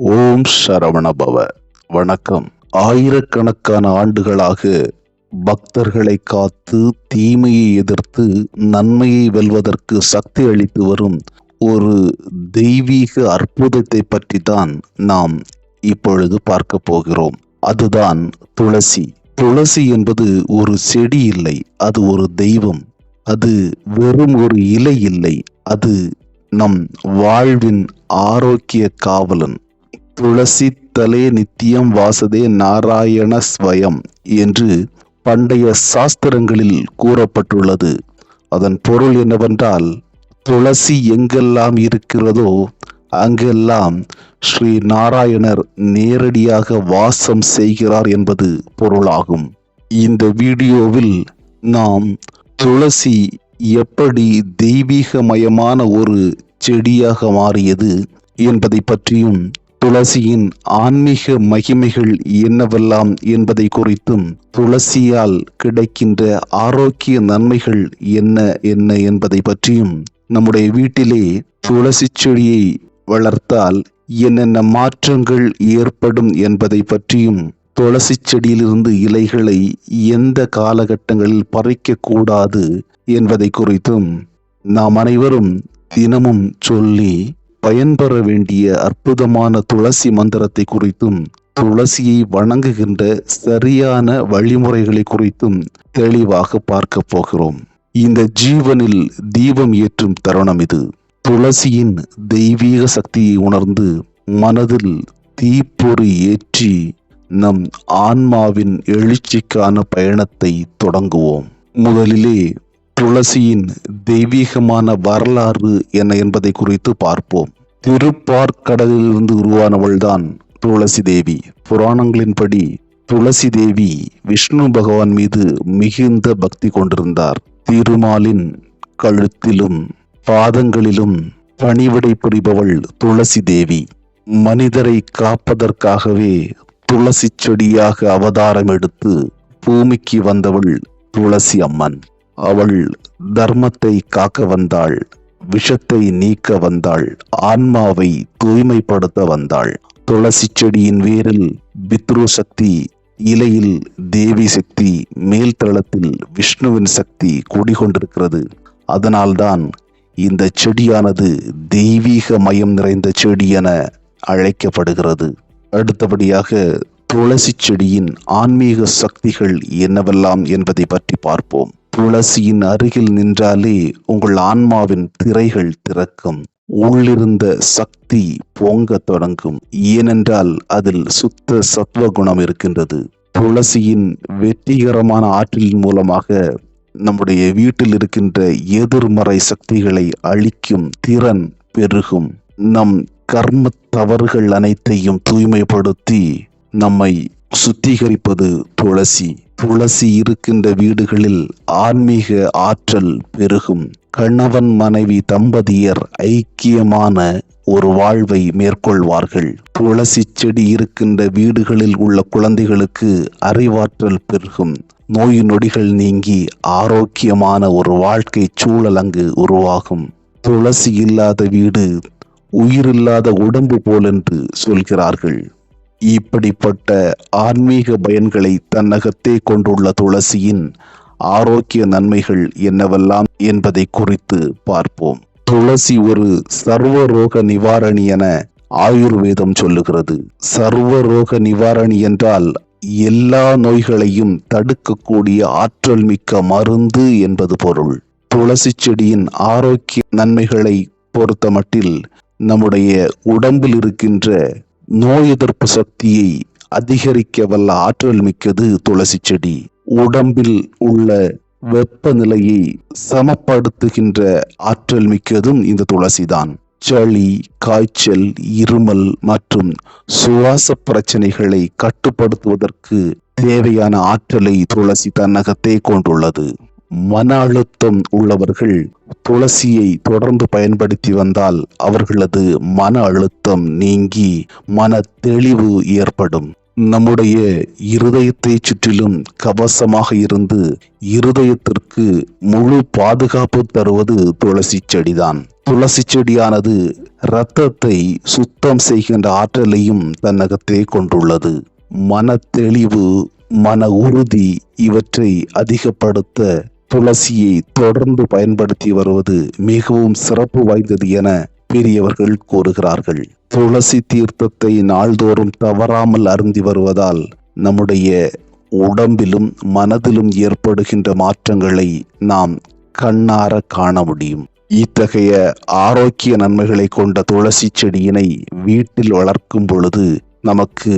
ஓம் சரவணபவ. வணக்கம். ஆயிரக்கணக்கான ஆண்டுகளாக பக்தர்களை காத்து தீமையை எதிர்த்து நன்மையை வெல்வதற்கு சக்தி அளித்து வரும் ஒரு தெய்வீக அற்புதத்தை பற்றி தான் நாம் இப்பொழுது பார்க்க போகிறோம். அதுதான் துளசி. துளசி என்பது ஒரு செடி இல்லை அது ஒரு தெய்வம். அது வெறும் ஒரு இலை இல்லை அது நம் வாழ்வின் ஆரோக்கிய காவலன். துளசி தலே நித்தியம் வாசதே நாராயண ஸ்வயம் என்று பண்டைய சாஸ்திரங்களில் கூறப்பட்டுள்ளது. அதன் பொருள் என்னவென்றால் துளசி எங்கெல்லாம் இருக்கிறதோ அங்கெல்லாம் ஸ்ரீ நாராயணர் நேரடியாக வாசம் செய்கிறார் என்பது பொருளாகும். இந்த வீடியோவில் நாம் துளசி எப்படி தெய்வீகமயமான ஒரு செடியாக மாறியது என்பதை பற்றியும் துளசியின் ஆன்மீக மகிமைகள் என்னவெல்லாம் என்பதை குறித்தும் துளசியால் கிடைக்கின்ற ஆரோக்கிய நன்மைகள் என்ன என்ன என்பதை பற்றியும் நம்முடைய வீட்டிலே துளசி செடியை வளர்த்தால் என்னென்ன மாற்றங்கள் ஏற்படும் என்பதை பற்றியும் துளசி செடியிலிருந்து இலைகளை எந்த காலகட்டங்களில் பறிக்க கூடாது என்பதை குறித்தும் நாம் அனைவரும் தினமும் சொல்லி பயன்பெற வேண்டிய அற்புதமான துளசி மந்திரத்தை குறித்தும் துளசியை வணங்குகின்ற சரியான வழிமுறைகளை குறித்தும் தெளிவாக பார்க்க போகிறோம். இந்த ஜீவனில் தீபம் ஏற்றும் தருணம் இது. துளசியின் தெய்வீக சக்தியை உணர்ந்து மனதில் தீப்பொறி ஏற்றி நம் ஆன்மாவின் எழுச்சிக்கான பயணத்தை தொடங்குவோம். முதலிலே துளசியின் தெய்வீகமான வரலாறு என்ன என்பதை குறித்து பார்ப்போம். திருப்பார்க்கடலிலிருந்து உருவானவள்தான் துளசி தேவி. புராணங்களின்படி துளசி தேவி விஷ்ணு பகவான் மீது மிகுந்த பக்தி கொண்டிருந்தார். திருமாலின் கழுத்திலும் பாதங்களிலும் பணிவிடை புரிபவள் துளசி தேவி. மனிதரை காப்பதற்காகவே துளசி செடியாக அவதாரம் எடுத்து பூமிக்கு வந்தவள் துளசி அம்மன். அவள் தர்மத்தை காக்க வந்தாள் விஷத்தை நீக்க வந்தாள் ஆன்மாவை தூய்மைப்படுத்த வந்தாள். துளசி செடியின் வேரில் பித்ரு சக்தி இலையில் தேவி சக்தி மேல் தளத்தில் விஷ்ணுவின் சக்தி கூடிக்கொண்டிருக்கிறது. அதனால்தான் இந்த செடியானது தெய்வீக மயம் நிறைந்த செடி என அழைக்கப்படுகிறது. அடுத்தபடியாக துளசி செடியின் ஆன்மீக சக்திகள் என்னவெல்லாம் என்பதை பற்றி பார்ப்போம். துளசியின் அருகில் நின்றாலே உங்கள் ஆன்மாவின் திரைகள் திறக்கும். உள்ளிருந்த சக்தி பொங்க தொடங்கும். ஏனென்றால் அதில் சுத்த சத்துவ குணம் இருக்கின்றது. துளசியின் வெற்றிகரமான ஆற்றலின் மூலமாக நம்முடைய வீட்டில் இருக்கின்ற எதிர்மறை சக்திகளை அழிக்கும் திறன் பெருகும். நம் கர்ம தவறுகள் அனைத்தையும் தூய்மைப்படுத்தி நம்மை சுத்திகரிப்பது துளசி. துளசி இருக்கின்ற வீடுகளில் ஆன்மீக ஆற்றல் பெருகும். கணவன் மனைவி தம்பதியர் ஐக்கியமான ஒரு வாழ்வை மேற்கொள்வார்கள். துளசி செடி இருக்கின்ற வீடுகளில் உள்ள குழந்தைகளுக்கு அறிவாற்றல் பெருகும். நோய் நொடிகள் நீங்கி ஆரோக்கியமான ஒரு வாழ்க்கை சூழல் அங்கு உருவாகும். துளசி இல்லாத வீடு உயிரில்லாத உடம்பு போலென்று சொல்கிறார்கள். இப்படிப்பட்ட ஆன்மீக பயன்களை தன்னகத்தே கொண்டுள்ள துளசியின் ஆரோக்கிய நன்மைகள் என்னவெல்லாம் என்பதை குறித்து பார்ப்போம். துளசி ஒரு சர்வ ரோக நிவாரணி என ஆயுர்வேதம் சொல்லுகிறது. சர்வ ரோக நிவாரணி என்றால் எல்லா நோய்களையும் தடுக்கக்கூடிய ஆற்றல் மிக்க மருந்து என்பது பொருள். துளசி செடியின் ஆரோக்கிய நன்மைகளை பொறுத்தமட்டில் நம்முடைய உடம்பில் இருக்கின்ற நோய் எதிர்ப்பு சக்தியை அதிகரிக்க வல்ல ஆற்றல் மிக்கது துளசி செடி. உடம்பில் உள்ள வெப்பநிலையை சமப்படுத்துகின்ற ஆற்றல் மிக்கதும் இந்த துளசிதான். சளி காய்ச்சல் இருமல் மற்றும் சுவாச பிரச்சனைகளை கட்டுப்படுத்துவதற்கு தேவையான ஆற்றலை துளசி தன்னகத்தே கொண்டுள்ளது. மன அழுத்தம் உள்ளவர்கள் துளசியை தொடர்ந்து பயன்படுத்தி வந்தால் அவர்களது மன அழுத்தம் நீங்கி மன தெளிவு ஏற்படும். நம்முடைய இருதயத்தை சுற்றிலும் கவசமாக இருந்து இருதயத்திற்கு முழு பாதுகாப்பு தருவது துளசி செடிதான். துளசி செடியானது இரத்தத்தை சுத்தம் செய்கின்ற ஆற்றலையும் தன்னகத்தே கொண்டுள்ளது. மன தெளிவு மன உறுதி இவற்றை அதிகப்படுத்த துளசியை தொடர்ந்து பயன்படுத்தி வருவது மிகவும் சிறப்பு வாய்ந்தது என பெரியவர்கள் கூறுகிறார்கள். துளசி தீர்த்தத்தை நாள்தோறும் தவறாமல் அருந்தி வருவதால் நம்முடைய உடம்பிலும் மனதிலும் ஏற்படுகின்ற மாற்றங்களை நாம் கண்ணார காண முடியும். இத்தகைய ஆரோக்கிய நன்மைகளை கொண்ட துளசி செடியினை வீட்டில் வளர்க்கும் பொழுது நமக்கு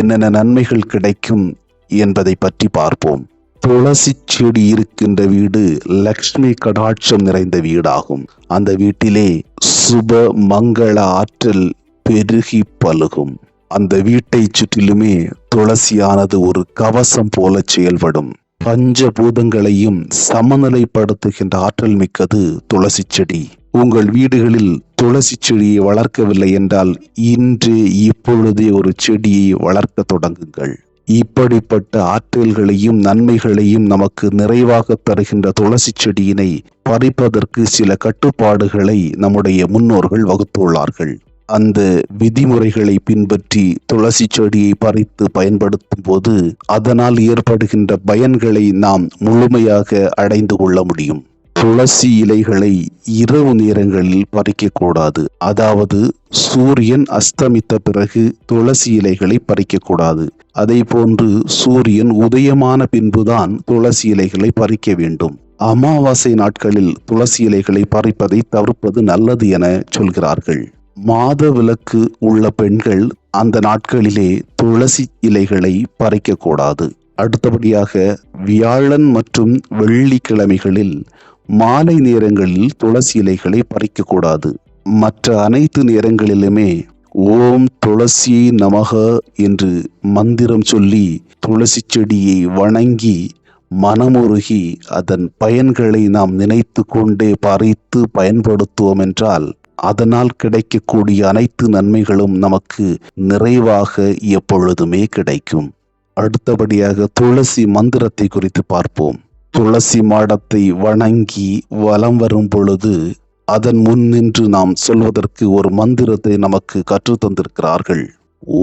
என்னென்ன நன்மைகள் கிடைக்கும் என்பதை பற்றி பார்ப்போம். துளசி செடி இருக்கின்ற வீடு லக்ஷ்மி கடாட்சம் நிறைந்த வீடாகும். அந்த வீட்டிலே சுப மங்கள ஆற்றல் பெருகி பழுகும். அந்த வீட்டை சுற்றிலுமே துளசியானது ஒரு கவசம் போல செயல்படும். பஞ்சபூதங்களையும் சமநிலைப்படுத்துகின்ற ஆற்றல் மிக்கது துளசி செடி. உங்கள் வீடுகளில் துளசி செடியை வளர்க்கவில்லை என்றால் இன்று இப்பொழுதே ஒரு செடியை வளர்க்க தொடங்குங்கள். இப்படிப்பட்ட ஆற்றல்களையும் நன்மைகளையும் நமக்கு நிறைவாக தருகின்ற துளசி செடியினை பறிப்பதற்கு சில கட்டுப்பாடுகளை நம்முடைய முன்னோர்கள் வகுத்துள்ளார்கள். அந்த விதிமுறைகளை பின்பற்றி துளசி செடியை பறித்து பயன்படுத்தும் போது அதனால் ஏற்படுகின்ற பயன்களை நாம் முழுமையாக அடைந்து கொள்ள முடியும். துளசி இலைகளை இரவு நேரங்களில் பறிக்கக்கூடாது. அதாவது சூரியன் அஸ்தமித்த பிறகு துளசி இலைகளை பறிக்கக்கூடாது. அதை போன்று சூரியன் உதயமான பின்புதான் துளசி இலைகளை பறிக்க வேண்டும். அமாவாசை நாட்களில் துளசி இலைகளை பறிப்பதை தவிர்ப்பது நல்லது என சொல்கிறார்கள். மாத விளக்கு உள்ள பெண்கள் அந்த நாட்களிலே துளசி இலைகளை பறிக்கக்கூடாது. அடுத்தபடியாக வியாழன் மற்றும் வெள்ளிக்கிழமைகளில் மாலை நேரங்களில் துளசி இலைகளை பறிக்கக்கூடாது. மற்ற அனைத்து நேரங்களிலுமே ஓம் துளசி நமக என்று மந்திரம் சொல்லி துளசி செடியை வணங்கி மனமுருகி அதன் பயன்களை நாம் நினைத்து கொண்டே பறித்து பயன்படுத்துவோம் என்றால் அதனால் கிடைக்கக்கூடிய அனைத்து நன்மைகளும் நமக்கு நிறைவாக எப்பொழுதுமே கிடைக்கும். அடுத்தபடியாக துளசி மந்திரத்தை குறித்து பார்ப்போம். துளசி மாடத்தை வணங்கி வலம் வரும் பொழுது அதன் முன் நின்று நாம் சொல்வதற்கு ஒரு மந்திரத்தை நமக்கு கற்றுத்தந்திருக்கிறார்கள்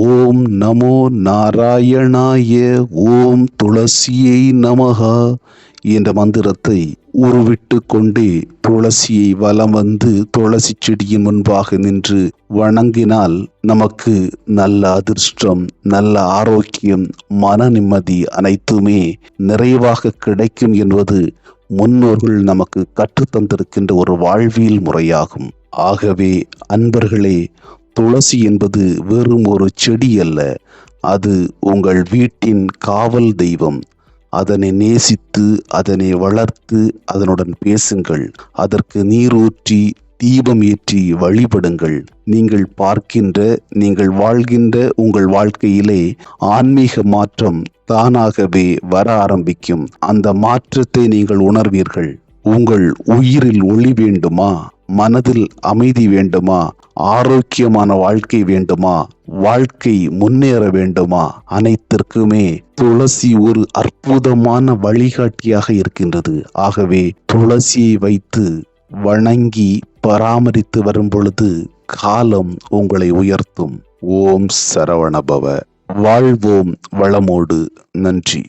ஓம் நமோ நாராயணாய ஓம் துளசியை நமகா என்ற மந்திரத்தை உருவிட்டு கொண்டே துளசியை வலம் வந்து துளசி செடியின் முன்பாக நின்று வணங்கினால் நமக்கு நல்ல அதிர்ஷ்டம் நல்ல ஆரோக்கியம் மன நிம்மதி அனைத்துமே நிறைவாக கிடைக்கும் என்பது முன்னோர்கள் நமக்கு கற்றுத்தந்திருக்கின்ற ஒரு வாழ்வியல் முறையாகும். ஆகவே அன்பர்களே துளசி என்பது வெறும் ஒரு செடி அல்ல. அது உங்கள் வீட்டின் காவல் தெய்வம். அதனை நேசித்து அதனை வளர்த்து அதனுடன் பேசுங்கள். அதற்கு நீரூற்றி தீபம் ஏற்றி வழிபடுங்கள். நீங்கள் பார்க்கின்ற நீங்கள் வாழ்கின்ற உங்கள் வாழ்க்கையிலே ஆன்மீக மாற்றம் தானாகவே வர ஆரம்பிக்கும். அந்த மாற்றத்தை நீங்கள் உணர்வீர்கள். உங்கள் உயிரில் ஒளி வேண்டுமா? மனதில் அமைதி வேண்டுமா? ஆரோக்கியமான வாழ்க்கை வேண்டுமா? வாழ்க்கை முன்னேற வேண்டுமா? அனைத்திற்குமே துளசி ஒரு அற்புதமான வழிகாட்டியாக இருக்கின்றது. ஆகவே துளசியை வைத்து வணங்கி பராமரித்து வரும் பொழுது காலம் உங்களை உயர்த்தும். ஓம் சரவணபவ. வாழ்வோம் வளமோடு. நன்றி.